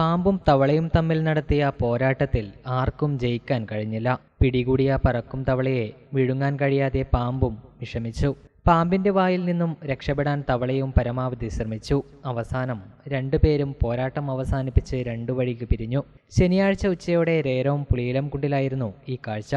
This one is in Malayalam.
പാമ്പും തവളയും തമ്മിൽ നടത്തിയ പോരാട്ടത്തിൽ ആർക്കും ജയിക്കാൻ കഴിഞ്ഞില്ല. പിടികൂടിയ പറക്കും തവളയെ വിഴുങ്ങാൻ കഴിയാതെ പാമ്പും വിഷമിച്ചു. പാമ്പിന്റെ വായിൽ നിന്നും രക്ഷപ്പെടാൻ തവളയും പരമാവധി ശ്രമിച്ചു. അവസാനം രണ്ടുപേരും പോരാട്ടം അവസാനിപ്പിച്ച് രണ്ടു വഴിക്ക് പിരിഞ്ഞു. ശനിയാഴ്ച ഉച്ചയോടെ രേരവും പുളിയിലം കുണ്ടിലായിരുന്നു ഈ കാഴ്ച.